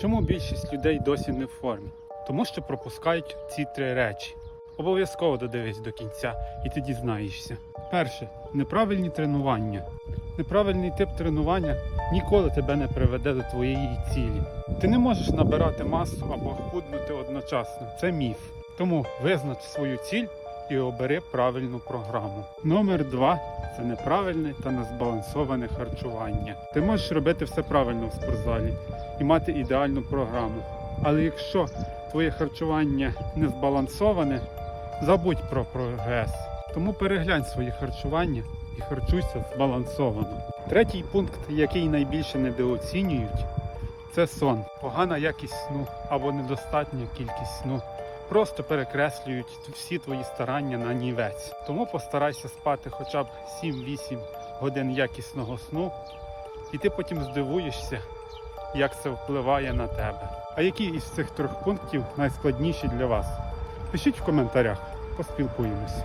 Чому більшість людей досі не в формі? Тому що пропускають ці три речі. Обов'язково додивись до кінця, і ти дізнаєшся. Перше неправильні тренування. Неправильний тип тренування ніколи тебе не приведе до твоєї цілі. Ти не можеш набирати масу або худнути одночасно. Це міф. Тому визнач свою ціль і обери правильну програму. Номер два це неправильне та незбалансоване харчування. Ти можеш робити все правильно в спортзалі і мати ідеальну програму. Але якщо твоє харчування не збалансоване, забудь про прогрес. Тому переглянь своє харчування і харчуйся збалансовано. Третій пункт, який найбільше недооцінюють, це сон. Погана якість сну або недостатня кількість сну. Просто перекреслюють всі твої старання на нівець. Тому постарайся спати хоча б 7-8 годин якісного сну, і ти потім здивуєшся, як це впливає на тебе. А які із цих трьох пунктів найскладніші для вас? Пишіть в коментарях, поспілкуємось.